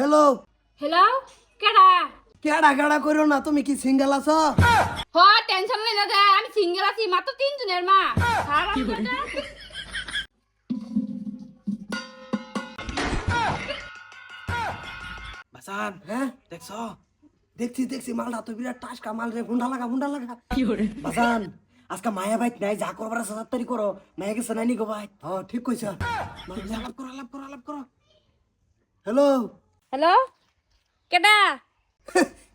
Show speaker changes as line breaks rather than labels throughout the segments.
Hello
hello কেডা?
কেডা কেডা করো না তুমি কি সিঙ্গেল আছো?
হ টেনশন নাই দাদা আমি সিঙ্গেল আছি মাত্র তিনজনের মা। হারাম দাদা
বাসান
হ্যাঁ?
দেখছ?
দেখছি দেখছি মালটা তো বিরাট টাসকা মাল রে গুন্ডা লাগা গুন্ডা লাগা। বাজান আজকে মায়া বাইক নাই যা করবার আছে তাড়াতাড়ি করো। মায়া গেছে নাই গো ভাই? হ ঠিক কইছ।
আলাপ করো আলাপ করো আলাপ করো।
Hello
hello? কেডা?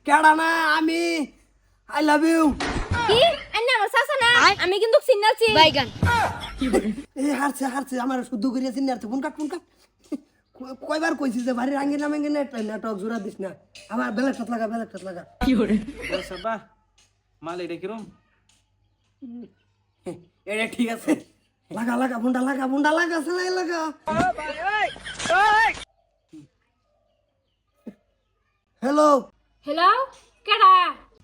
কেডা না আমি আই লাভ ইউ
কি? আন্না আমার সাসা না? আমি কিন্তু সিগন্যালছি বাইগান।
এই হারছে হারছে আমার শুদ্ধ করিয়াছি না ফোন কাট ফোন কাট। কয়- কয়বার কইছি যে ভারী রাঙ্গি না মেঙ্গে নেট নেটওয়ার্ক জোড়া দিস না। আবার বেলেট লাগা বেলেট লাগা।
সাবা মাল এটা কিরম?
এটা ঠিক আছে। লাগা লাগা বুন্ডা লাগা বুন্ডা লাগা সেলাই লাগা? হ্যালো
হ্যালো কেডা?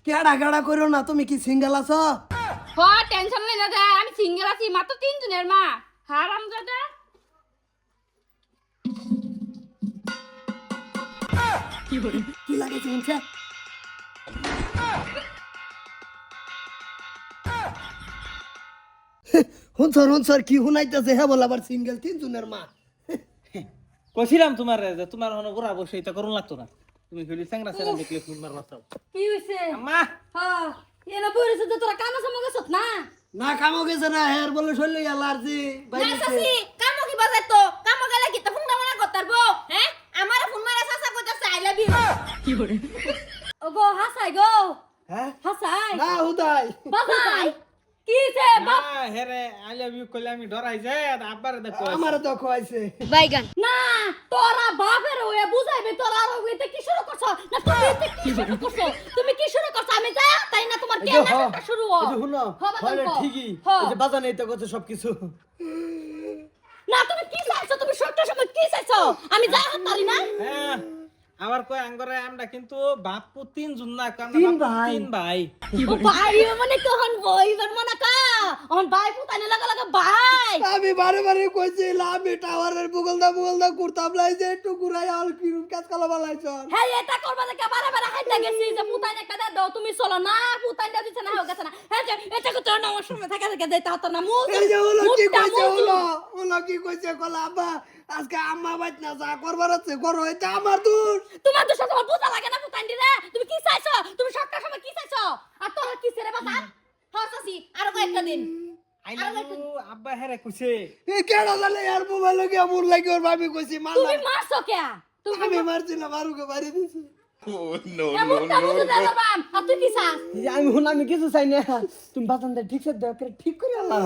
কেডা কেডা করো না তুমি কি সিঙ্গেল আছো?
হ টেনশন নাই দাদা আমি সিঙ্গেল আছি মাত্র তিনজনের মা। হারাম দাদা
কি লাগেছে শুনছে? হুনসর হুনসর কি হুনাইতেছে? হ্যাঁ বল আবার সিঙ্গেল তিনজনের মা।
কইছিলাম তোমার যে তোমার হনো বসে এটা করুন লাগতো না। তুমি খালি স্যাংরা স্যাংরা দেখলে ফোন মারবা চাও
কি হইছে?
আম্মা!
হ্যাঁ এনা বইরেছে তো তোরা কামা সামা গেছত না?
না কামো গেছে না হের বলে শৈল অ্যালার্জি বাইরে
কামো কি বাজার তো? কামো গেলে কি তো ফোন মানা করতার বো হ্যাঁ আমার ফোন মারা সাসা কইতাছে আই লাভ ইউ ও গো হাসাই গো।
হ্যাঁ?
হাসাই।
না হুদাই।
বাবাই কি হইছে
না হেরে আই লাভ ইউ কইলে আমি ডরাই যাই আর আব্বার দেখো
আমার তো খোয়াইছে
বাইগান। না তোরা বাপের হয়ে বুঝাইবে তোরা আর হইতে কি করছ না তুমি এতে কি শুরু করছ? তুমি কি শুরু করছ? আমি যা তাই না তোমার কে নাটকটা শুরু হ
শুনো
হ,
ঠিকই।
হ।
এই যে বাজান এটা করছে সবকিছু।
না তুমি কি চাইছো? তুমি সবটা সময় কি চাইছো? আমি যাই হাতারি না।
হ্যাঁ। আবার কই আঙ্গরে আমরা কিন্তু বাপু তিন জন না কারণ
তিন ভাই।
তিন ভাই।
ও ভাই মানে কখন বইবার মনে কা অন ভাই পুতানে লাগা লাগা ভাই।
আমি বারে বারে কইছিলাম আমি টাওয়ারের বুগল দা বুগল দা করতাম লাই যে একটু ঘুরাই আর কি কাজ কালা বালাইছ।
হ্যাঁ এটা করবা দেখে বারে বারে হাইটা গেছি যে পুতানে একটা দাও তুমি চলো না পুতানে দিছে না হোক গেছে না। হ্যাঁ যে এটা না আমার সময় থাকা থেকে দেই তা না। মুখ
এই যে হলো কি কইছে। হলো হলো কি কইছে কলা আব্বা? আজকে আম্মা বাইত না যা করবার আছে করো এটা আমার দোষ।
তোমার তো তোমার বুঝা লাগে না পুতান দিলে তুমি কি চাইছো? তুমি সবটা সময় কি চাইছো? আর তোর কি ছেড়ে বাবা হ্যাঁ চাচি আরও কয়েকটা দিন।
আব্বা হেরে কইছে।
এই কেডা জানে আর মোবাইল গিয়ে মোর লাগি ওর ভাবি কইছি মার
তুমি মারছো কে তুমি
আমি মারছি না মারুকে বাড়ি দিছি। আমি কিছু চাই না। তুমি বাজান ঠিক ঠিক করে আল্লাহ